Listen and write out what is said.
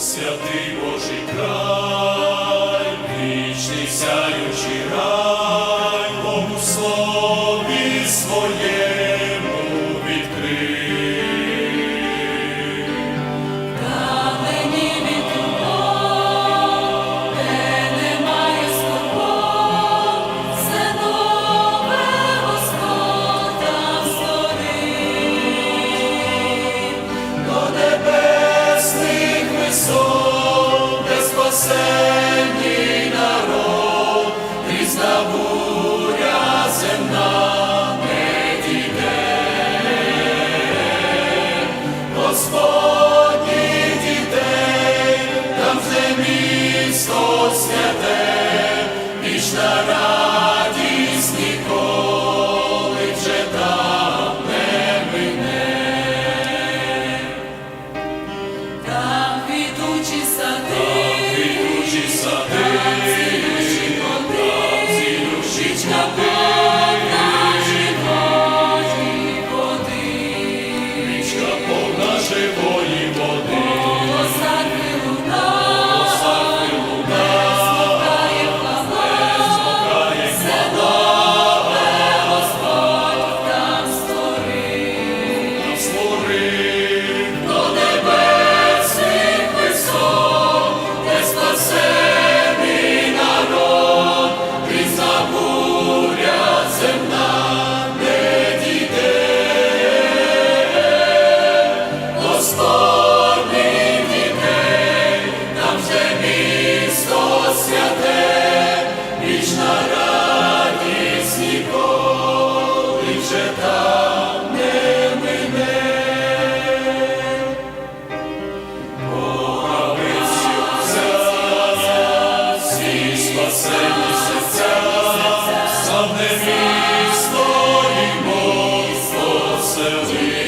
святий Божий край, спасенні дітей, там вже. живу. Спасибо серця, славне місто і мов посели.